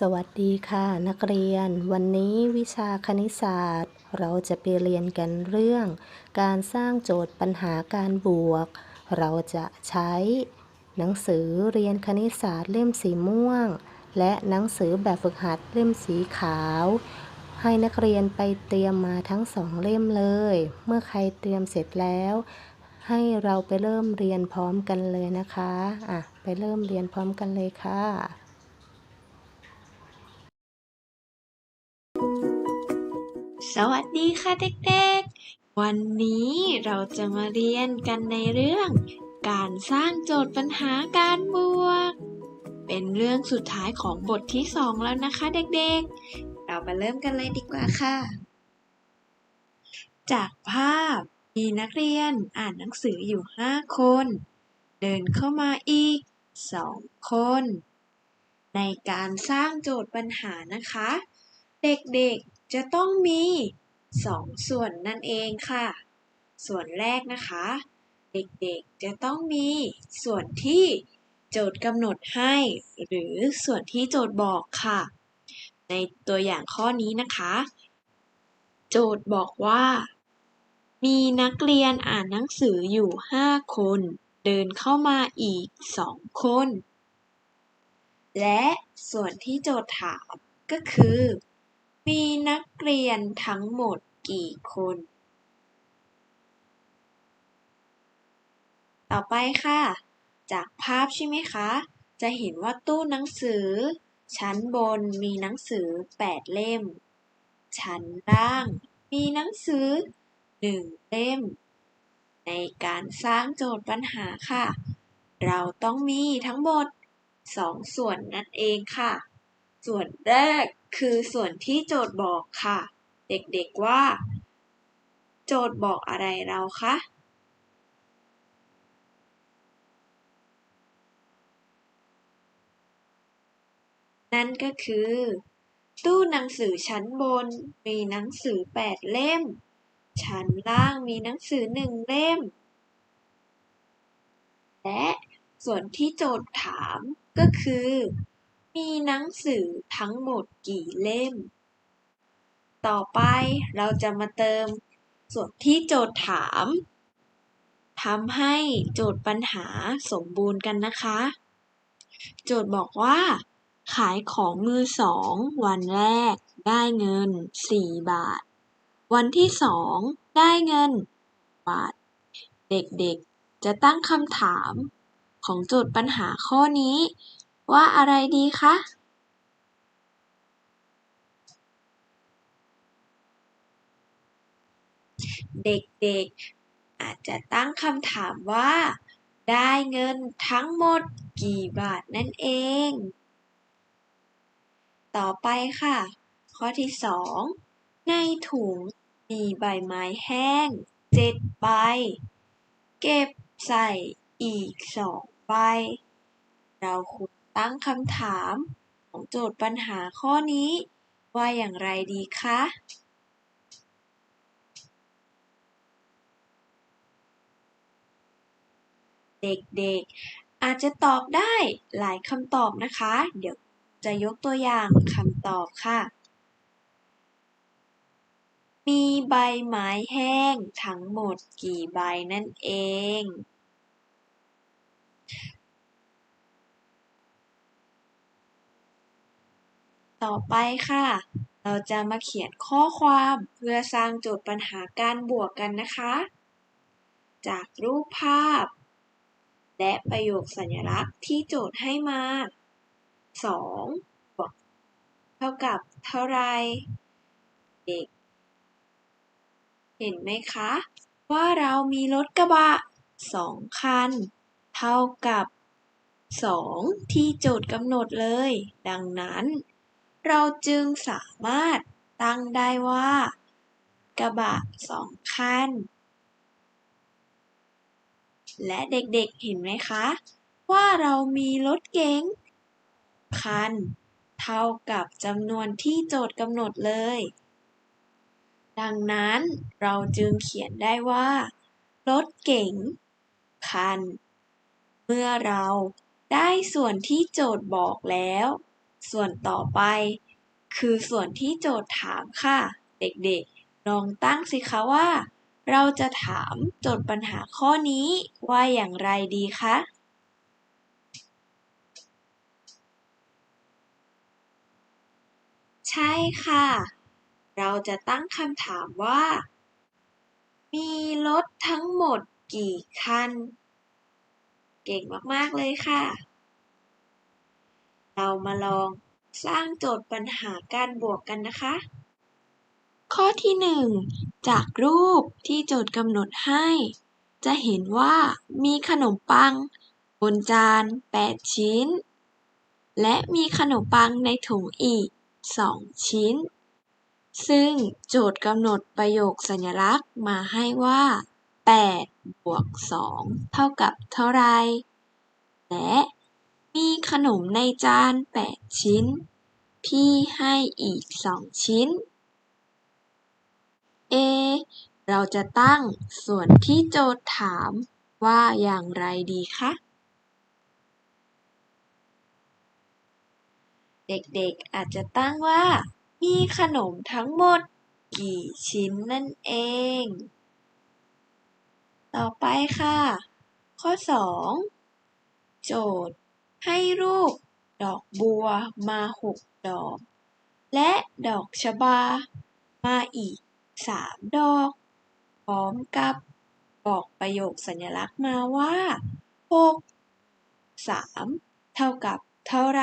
สวัสดีค่ะนักเรียน วันนี้วิชาคณิตศาสตร์ เราจะไปเรียนกันเรื่อง การสร้างโจทย์ปัญหาการบวก เราจะใช้ หนังสือเรียนคณิตศาสตร์เล่มสีม่วง และหนังสือแบบฝึกหัดเล่มสีขาว ให้นักเรียนไปเตรียมมาทั้งสองเล่มเลย เมื่อใครเตรียมเสร็จแล้ว ให้เราไปเริ่มเรียนพร้อมกันเลยนะคะอะไปเริ่มเรียนพร้อมกันเลยค่ะ สวัสดีค่ะเด็กๆ วันนี้เราจะมาเรียนกันในเรื่อง การสร้างโจทย์ปัญหาการบวก เป็นเรื่องสุดท้ายของบทที่สองแล้วนะคะเด็กๆ เรามาเริ่มกันเลยดีกว่าค่ะ จากภาพมีนักเรียนอ่านหนังสืออยู่ 5 คน เดินเข้ามาอีก 2 คน ในการสร้างโจทย์ปัญหานะคะ เด็กๆ จะต้องมี 2 ส่วนนั่นเองค่ะ ส่วนแรกนะคะ เด็กๆจะต้องมีส่วนที่โจทย์กำหนดให้ หรือส่วนที่โจทย์บอกค่ะ ในตัวอย่างข้อนี้นะคะ โจทย์บอกว่า มีนักเรียนอ่านหนังสืออยู่ 5 คน เดินเข้ามาอีก 2 คน และส่วนที่โจทย์ถามก็คือ มีนักเรียนทั้งหมดกี่คนต่อไปค่ะ จากภาพใช่ไหมคะ จะเห็นว่าตู้หนังสือ ชั้นบนมีหนังสือ 8 เล่ม ชั้นล่างมีหนังสือ 1 เล่ม ในการสร้างโจทย์ปัญหาค่ะ เราต้องมีทั้งหมด 2 ส่วนนั่นเองค่ะ ส่วนแรก คือส่วนที่โจทย์บอกค่ะ เด็กๆว่า โจทย์บอกอะไรเราคะนั่นก็คือ ตู้หนังสือชั้นบนมีหนังสือ 8 เล่ม ชั้นล่างมีหนังสือ 1 เล่ม และส่วนที่โจทย์ถามก็คือ มีหนังสือทั้งหมดกี่เล่ม ต่อไปเราจะมาเติมส่วนที่โจทย์ถามทำให้โจทย์ปัญหาสมบูรณ์กันนะคะ โจทย์บอกว่า ขายของมือสองวันแรกได้เงิน 4 บาท วันที่สองได้เงินบาท เด็กๆจะตั้งคำถามของโจทย์ปัญหาข้อนี้ ว่าอะไรดีคะเด็กๆ อาจจะตั้งคำถามว่า ได้เงินทั้งหมดกี่บาทนั่นเอง ต่อไปค่ะ ข้อที่สองในถุงมีใบไม้แห้งเจ็ดใบ เก็บใส่อีกสองใบ เราควร ตั้งคำถามของโจทย์ปัญหาข้อนี้ ว่าอย่างไรดีคะเด็กๆ อาจจะตอบได้หลายคำตอบนะคะ เดี๋ยวจะยกตัวอย่างคำตอบค่ะ มีใบไม้แห้งทั้งหมดกี่ใบนั่นเอง ต่อไปค่ะ เราจะมาเขียนข้อความเพื่อสร้างโจทย์ปัญหาการบวกกันนะคะ จากรูปภาพ และประโยคสัญลักษณ์ที่โจทย์ให้มา 2 บวก เท่ากับเท่าไรเด็ก เห็นไหมคะ ว่าเรามีรถกระบะ 2 คัน เท่ากับ 2 ที่โจทย์กำหนดเลย ดังนั้น เราจึงสามารถตั้งได้ว่า กระบะ2คัน และเด็กๆเห็นไหมคะ ว่าเรามีรถเก๋งคัน เท่ากับจำนวนที่โจทย์กำหนดเลย ดังนั้นเราจึงเขียนได้ว่า รถเก๋งคัน เมื่อเราได้ส่วนที่โจทย์บอกแล้ว ส่วนต่อไป คือส่วนที่โจทย์ถามค่ะ เด็กๆ ลองตั้งสิคะว่า เราจะถามโจทย์ปัญหาข้อนี้ว่าอย่างไรดีคะใช่ค่ะ เราจะตั้งคำถามว่า มีรถทั้งหมดกี่คัน เก่งมาก ๆ เลยค่ะ เรามาลองสร้างโจทย์ปัญหาการบวกกันนะคะ ข้อที่หนึ่งจากรูปที่โจทย์กำหนดให้ จะเห็นว่ามีขนมปัง บนจาน 8 ชิ้น และมีขนมปังในถุงอีก 2 ชิ้น ซึ่งโจทย์กำหนดประโยคสัญลักษณ์มาให้ว่า 8 บวก 2 เท่ากับเท่าไร และ มีขนมในจาน8ชิ้น พี่ให้อีก2ชิ้น เอ เราจะตั้งส่วนที่โจทย์ถามว่าอย่างไรดีคะ เด็กๆอาจจะตั้งว่า มีขนมทั้งหมดกี่ชิ้นนั่นเอง ต่อไปค่ะ ข้อ 2 โจทย์ ให้รูปดอกบัวมาหกดอก และดอกชบา มาอีกสามดอก พร้อมกับบอกประโยคสัญลักษณ์มาว่าหกสามเท่ากับเท่าไร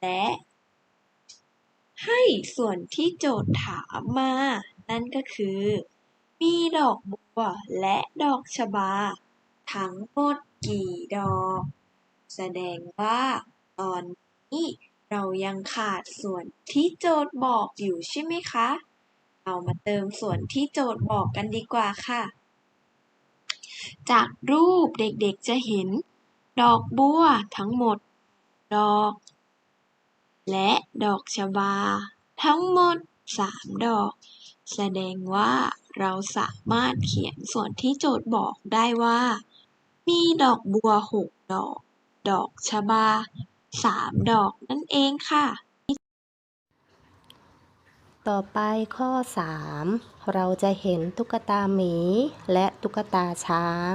และ ให้ส่วนที่โจทย์ถามมา นั่นก็คือ มีดอกบัวและดอกชบา ทั้งหมดกี่ดอก แสดงว่าตอนนี้เรายังขาดส่วนที่โจทย์บอกอยู่ใช่ไหมคะ เรามาเติมส่วนที่โจทย์บอกกันดีกว่าค่ะ จากรูปเด็กๆจะเห็น ดอกบัวทั้งหมด ดอก และดอกชบา ทั้งหมด 3 ดอก แสดงว่าเราสามารถเขียนส่วนที่โจทย์บอกได้ว่า มีดอกบัว 6 ดอก ดอกชบา3ดอกนั่นเองค่ะ ต่อไปข้อ 3 เราจะเห็นตุ๊กตาหมีและตุ๊กตาช้าง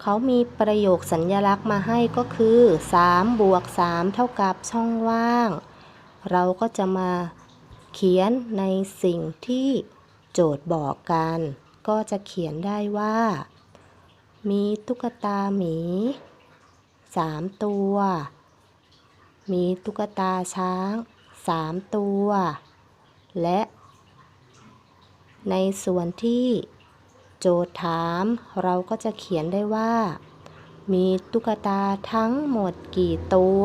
เขามีประโยคสัญญลักษณ์มาให้ก็คือ3บวก3เท่ากับช่องว่าง เราก็จะมาเขียนในสิ่งที่โจทย์บอกกัน ก็จะเขียนได้ว่า มีตุ๊กตาหมี 3ตัว มีตุ๊กตาช้าง3ตัว และ ในส่วนที่โจทย์ถามเราก็จะเขียนได้ว่า มีตุ๊กตาทั้งหมดกี่ตัว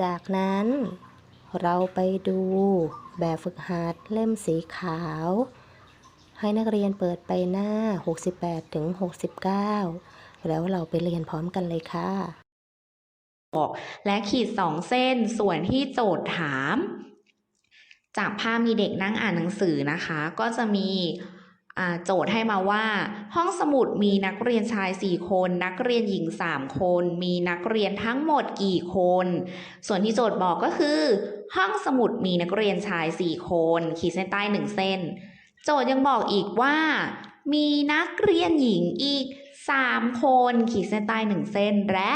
จากนั้น เราไปดูแบบฝึกหัดเล่มสีขาว ให้นักเรียนเปิดไปหน้า 68ถึง69 แล้วเราไปเรียนพร้อมกันเลยค่ะและขีดสองเส้นส่วนที่โจทย์ถาม จากภาพมีเด็กนั่งอ่านหนังสือนะคะ ก็จะมีโจทย์ให้มาว่า ห้องสมุดมีนักเรียนชาย 4 คน นักเรียนหญิง 3 คน มีนักเรียนทั้งหมดกี่คน ส่วนที่โจทย์บอกก็คือ ห้องสมุดมีนักเรียนชาย 4 คน ขีดเส้นใต้ 1 เส้น โจทย์ยังบอกอีกว่า มีนักเรียนหญิงอีก 3 คนขีดเส้นใต้1เส้น และ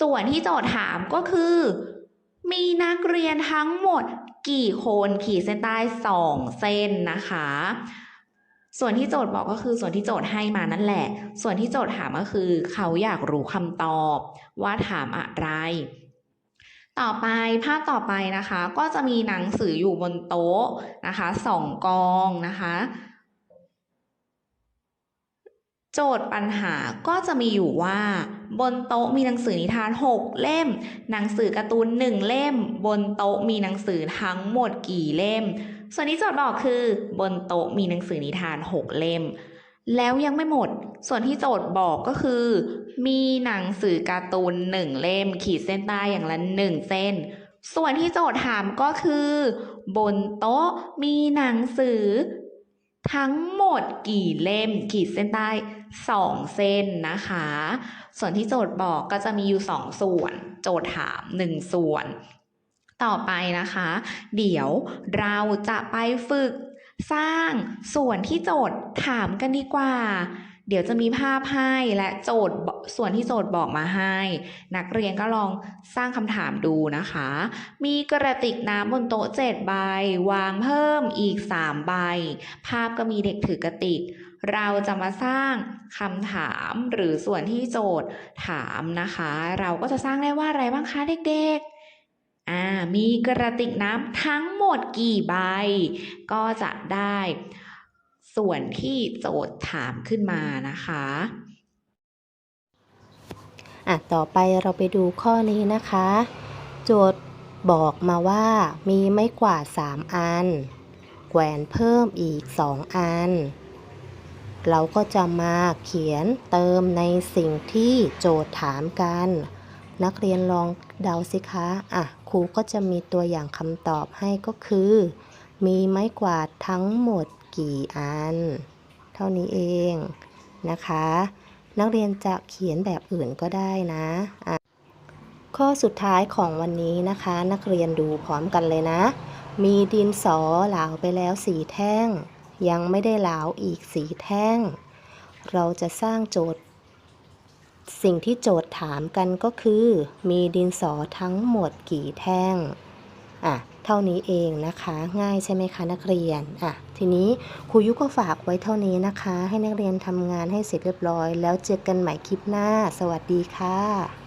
ส่วนที่โจทย์ถามก็คือ มีนักเรียนทั้งหมดกี่คนขีดเส้นใต้2เส้นนะคะ ส่วนที่โจทย์บอกก็คือส่วนที่โจทย์ให้มานั่นแหละ ส่วนที่โจทย์ถามก็คือ เขาอยากรู้คำตอบ ว่าถามอะไร ต่อไปภาพต่อไปนะคะ ก็จะมีหนังสืออยู่บนโต๊ะนะคะสองกองนะคะ โจทย์ปัญหาก็จะมีอยู่ว่า บนโต๊ะมีหนังสือนิทาน 6 เล่ม หนังสือการ์ตูน 1 เล่ม บนโต๊ะมีหนังสือทั้งหมดกี่เล่ม ส่วนที่โจทย์บอกคือ บนโต๊ะมีหนังสือนิทาน 6 เล่ม แล้วยังไม่หมด ส่วนที่โจทย์บอกก็คือ มีหนังสือการ์ตูน 1 เล่ม ขีดเส้นใต้อย่างละ 1 เส้น ส่วนที่โจทย์ถามก็คือ บนโต๊ะมีหนังสือ ทั้งหมดกี่เล่มขีดเส้นใต้ 2 เส้นนะคะ ส่วนที่โจทย์บอกก็จะมีอยู่ 2 ส่วน โจทย์ถาม 1 ส่วน ต่อไปนะคะ เดี๋ยวเราจะไปฝึกสร้างส่วนที่โจทย์ถามกันดีกว่า เดี๋ยวจะมีภาพให้และโจทย์ส่วนที่โจทย์บอกมาให้ นักเรียนก็ลองสร้างคำถามดูนะคะ มีกระติกน้ำบนโต๊ะ7ใบ วางเพิ่มอีก3ใบ ภาพก็มีเด็กถือกระติก เราจะมาสร้างคำถามหรือส่วนที่โจทย์ถามนะคะ เราก็จะสร้างได้ว่าอะไรบ้างคะเด็กๆอ่ามีกระติกน้ำทั้งหมดกี่ใบ ก็จะได้ ส่วนที่โจทย์ถามขึ้นมานะคะอะต่อไปเราไปดูข้อนี้นะคะ โจทย์บอกมาว่ามีไม้กวาด3อัน แกวนเพิ่มอีก 2 อัน เราก็จะมาเขียนเติมในสิ่งที่โจทย์ถามกัน นักเรียนลองเดาสิคะอะครูก็จะมีตัวอย่างคำตอบให้ก็คือ มีไม้กวาดทั้งหมด กี่อัน เท่านี้เองนะคะ นักเรียนจะเขียนแบบอื่นก็ได้นะะข้อสุดท้ายของวันนี้นะคะ นักเรียนดูพร้อมกันเลยนะ มีดินสอเหลาไปแล้วสีแท่ง ยังไม่ได้เหลาอีกสีแท่ง เราจะสร้างโจทย์ สิ่งที่โจทย์ถามกันก็คือ มีดินสอทั้งหมดกี่แท่งอะเท่านี้เองนะคะ ง่ายใช่ไหมคะนักเรียนอะ ทีนี้ครูยุก็ฝากไว้เท่านี้นะคะ ให้นักเรียนทำงานให้เสร็จเรียบร้อย แล้วเจอกันใหม่คลิปหน้า สวัสดีค่ะ